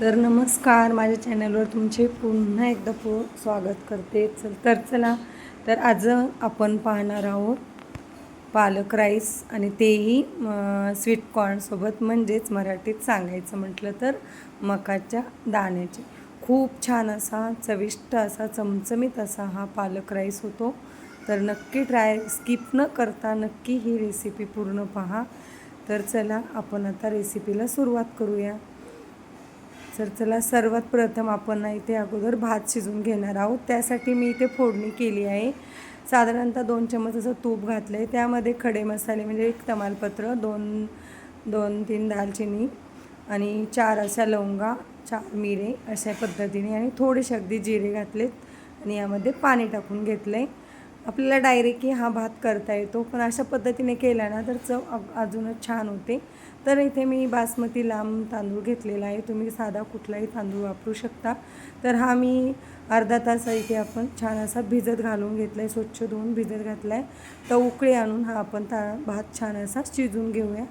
तर नमस्कार माझ्या चॅनलवर तुमचे पुन्हा एकदा पु स्वागत करते. चल तर चला तर आज आपण पाहणार आहोत पालक राईस आणि तेही स्वीट कॉर्नसोबत म्हणजेच मराठीत सांगायचं म्हटलं तर मकाच्या दाण्याचे. खूप छान असा चविष्ट असा चमचमीत असा हा पालक राईस होतो. तर नक्की ट्राय स्किप न करता नक्की ही रेसिपी पूर्ण पहा. तर चला आपण आता रेसिपीला सुरुवात करूया. तर चला सर्वात प्रथम आपण इथे अगोदर भात शिजवून घेणार आहोत. त्यासाठी मी इथे फोडणी केली आहे. साधारणतः दोन चमच असं तूप घातलं आहे त्यामध्ये खडे मसाले म्हणजे एक तमालपत्र दोन दोन तीन दालचिनी आणि चार अशा लवंगा चार मिरे अशा पद्धतीने आणि थोडेसे अगदी जिरे घातलेत आणि यामध्ये पाणी टाकून घेतलं आहे आपल्याला डायरेक्टली हा भात करता येतो. पण अशा पद्धतीने केला ना तर चव अजूनच छान होते. तर इथे मी बासमती लांब तांदूळ घेतलेला आहे. तुम्ही साधा कुठलाही तांदूळ वापरू शकता. तर हा मी अर्धा तास इथे आपण छान असा भिजत घालून घेतला आहे स्वच्छ धुवून भिजत घातला आहे तर उकळी आणून हा आपण ता भात छान असा शिजून घेऊया.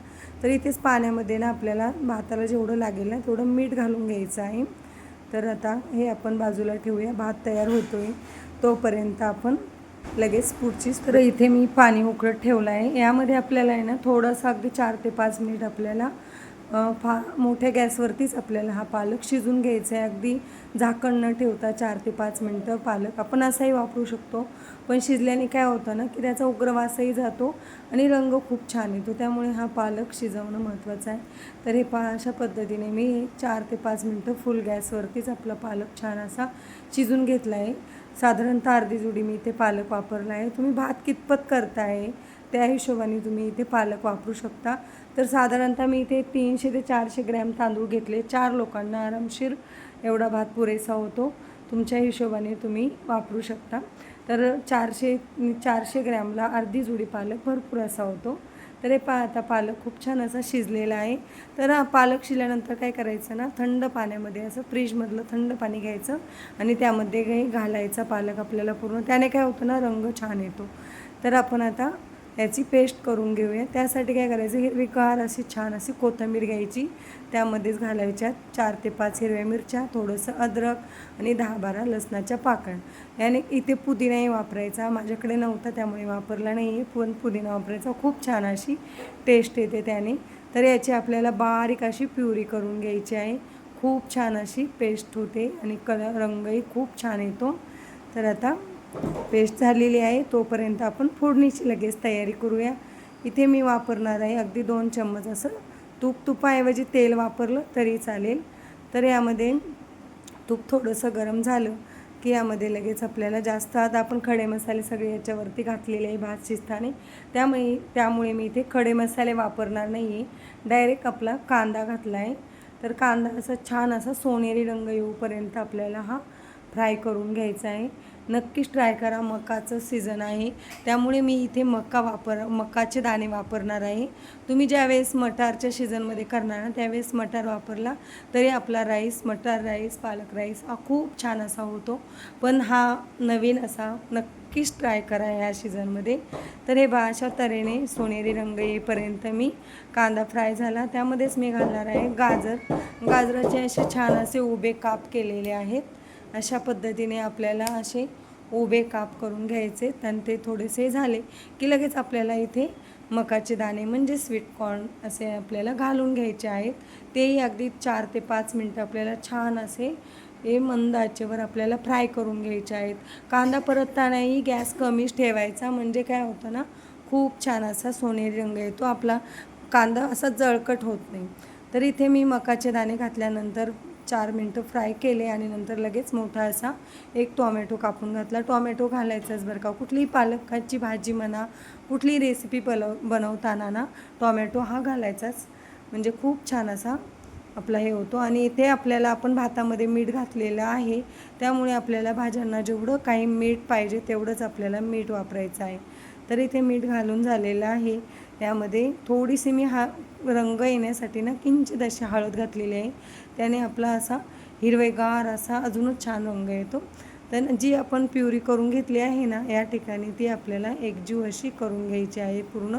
तर इथेच पाण्यामध्ये ना आपल्याला भाताला जेवढं लागेल ना तेवढं मीठ घालून घ्यायचं आहे. तर आता हे आपण बाजूला ठेवूया. भात तयार होतो आहे तोपर्यंत आपण लगेच पुढची तर इथे मी पाणी उकळत ठेवलं आहे. यामध्ये आपल्याला आहे ना थोडंसं अगदी चार ते पाच मिनिट आपल्याला फा मोठ्या गॅसवरतीच आपल्याला हा पालक शिजून घ्यायचा आहे. अगदी झाकण न ठेवता चार ते पाच मिनटं पालक आपण असाही वापरू शकतो. पण शिजल्याने काय होतं ना की त्याचा उग्रवासही जातो आणि रंग खूप छान येतो. त्यामुळे हा पालक शिजवणं महत्त्वाचं आहे. तर हे पा अशा पद्धतीने मी चार ते पाच मिनटं फुल गॅसवरतीच आपला पालक छान असा शिजून घेतला आहे. साधारणतः अर्धी जुडी मी इथे पालक वापरला आहे. तुम्ही भात कितपत करताय? त्या हिशोबाने तुम्ही इथे पालक वापरू शकता. तर साधारणतः मी इथे तीनशे ते चारशे ग्रॅम तांदूळ घेतले. चार लोकांना आरामशीर एवढा भात पुरेसा होतो. तुमच्या हिशोबाने तुम्ही वापरू शकता. तर चारशे चारशे ग्रॅमला अर्धी जुडी पालक भरपूर असा होतो. तर हे पा आता पालक खूप छान असा शिजलेला आहे. तर हा पालक शिजल्यानंतर काय करायचं ना थंड पाण्यामध्ये असं फ्रीजमधलं थंड पाणी घ्यायचं आणि त्यामध्ये काही घालायचा पालक आपल्याला पूर्ण. त्याने काय होतं ना रंग छान येतो. तर आपण आता याची पेस्ट करून घेऊया. त्यासाठी काय करायचं हिरवीगार अशी छान अशी कोथिंबीर घ्यायची. त्यामध्येच घालायच्या चार ते पाच हिरव्या मिरच्या थोडंसं अद्रक आणि दहा बारा लसणाच्या पाकळ्या. याने इथे पुदिनाही वापरायचा. माझ्याकडे नव्हता त्यामुळे वापरला नाही आहे पण पुदिना वापरायचा. खूप छान अशी टेस्ट येते त्याने. तर याची आपल्याला बारीक अशी प्युरी करून घ्यायची आहे. खूप छान अशी पेस्ट होते आणि कलर रंगही खूप छान येतो. तर आता पेस्ट झालेली आहे. तोपर्यंत आपण फोडणीची लगेच तयारी करूया. इथे मी वापरणार आहे अगदी दोन चम्मच असं तूप. तुपाऐवजी तेल वापरलं तरी चालेल. तर यामध्ये तूप थोडंसं गरम झालं की यामध्ये लगेच आपल्याला जास्त आता आपण खडे मसाले सगळे याच्यावरती घातलेले आहे भात शिजताने. त्यामुळे त्यामुळे मी इथे खडे मसाले वापरणार नाही आहे डायरेक्ट आपला कांदा घातला आहे. तर कांदा असा छान असा सोनेरी रंग येऊपर्यंत आपल्याला हा फ्राय करून घ्यायचा आहे. नक्कीच ट्राय करा. मकाचं सीझन आहे. त्यामुळे मी इथे मका वापर मकाचे दाणे वापरणार आहे. तुम्ही ज्यावेळेस मटारच्या सीझनमध्ये करणार ना त्यावेळेस मटार वापरला तरी आपला राईस मटार राईस पालक राईस हा खूप छान असा होतो. पण हा नवीन असा नक्कीच ट्राय करा ह्या सीझनमध्ये. तर हे बा अशा तऱ्हेने सोनेरी रंग येईपर्यंत मी कांदा फ्राय झाला. त्यामध्येच मी घालणार आहे गाजर. गाजराचे असे छान असे उभे काप केलेले आहेत. अशा पद्धतीने आपल्याला असे उभे काप करून घ्यायचे. आणि ते थोडेसे झाले की लगेच आपल्याला इथे मकाचे दाणे म्हणजे स्वीट कॉर्न असे आपल्याला घालून घ्यायचे आहेत. तेही अगदी चार ते पाच मिनटं आपल्याला छान असे हे मंद आचेवर आपल्याला फ्राय करून घ्यायचे आहेत. कांदा परततानाही गॅस कमीच ठेवायचा म्हणजे काय होतं ना खूप छान असा सोनेरी रंग येतो. आपला कांदा असा जळकट होत नाही. तर इथे मी मकाचे दाणे घातल्यानंतर चार मिनटं फ्राय केले आणि नंतर लगेच मोठा असा एक टॉमॅटो कापून घातला. टॉमॅटो घालायचाच बरं का. कुठलीही पालकाची भाजी म्हणा कुठली रेसिपी पलव बनवताना ना टॉमॅटो हा घालायचाच. म्हणजे खूप छान असा आपला हे होतो. आणि इथे आपल्याला आपण भातामध्ये मीठ घातलेलं आहे. त्यामुळे आपल्याला भाज्यांना जेवढं काही मीठ पाहिजे तेवढंच आपल्याला मीठ वापरायचं आहे. तर इथे मीठ घालून झालेलं आहे. यामध्ये थोडीशी मी हा रंग येण्यासाठी ना किंचित अशी हळद घातलेली आहे. त्याने आपला असा हिरवेगार असा अजूनच छान रंग येतो. तर जी आपण प्युरी करून घेतली आहे ना या ठिकाणी ती आपल्याला एकजीव अशी करून घ्यायची आहे. पूर्ण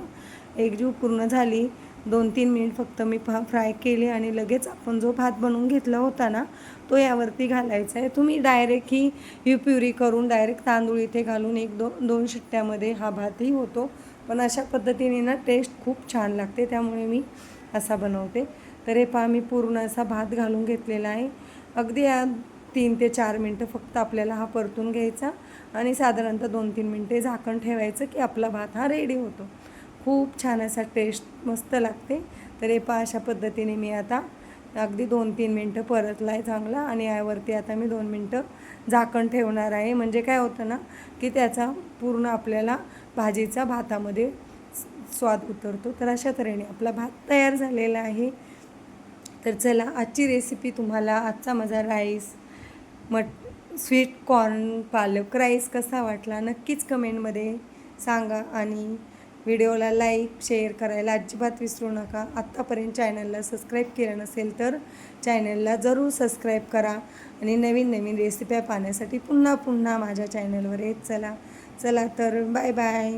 एकजीव पूर्ण झाली दोन तीन मिनिट फक्त मी फा फ्राय केले आणि लगेच आपण जो भात बनवून घेतला होता ना तो यावरती घालायचा आहे. तुम्ही डायरेक्ट ही ही प्युरी करून डायरेक्ट तांदूळ इथे घालून एक दो दोन शिट्ट्यामध्ये हा भातही होतो. पण अशा पद्धतीने ना टेस्ट खूप छान लागते त्यामुळे मी असा बनवते. तर हे पहा मी पूर्ण असा भात घालून घेतलेला आहे. अगदी या तीन ते चार मिनटं फक्त आपल्याला हा परतून घ्यायचा आणि साधारणतः दोन तीन मिनटे झाकण ठेवायचं की आपला भात हा रेडी होतो. खूप छान असा टेस्ट मस्त लागते. तर हे पहा अशा पद्धतीने मी आता अगदी दोन तीन मिनटं परतला आहे चांगला आणि यावरती आता मी दोन मिनटं झाकण ठेवणार आहे. म्हणजे काय होतं ना की त्याचा पूर्ण आपल्याला भाजीचा भातामध्ये स्वाद उतरतो. तर अशा तऱ्हेने आपला भात तयार झालेला आहे. तर चला आजची रेसिपी तुम्हाला आजचा माझा राईस मट स्वीट कॉर्न पालक राईस कसा वाटला नक्कीच कमेंटमध्ये सांगा. आणि व्हिडिओला लाईक शेअर करायला अजिबात विसरू नका. आत्तापर्यंत चॅनलला सबस्क्राईब केलं नसेल तर चॅनलला जरूर सबस्क्राईब करा आणि नवीन नवीन रेसिप्या पाहण्यासाठी पुन्हा पुन्हा माझ्या चॅनलवर येत चला. चला तर बाय बाय.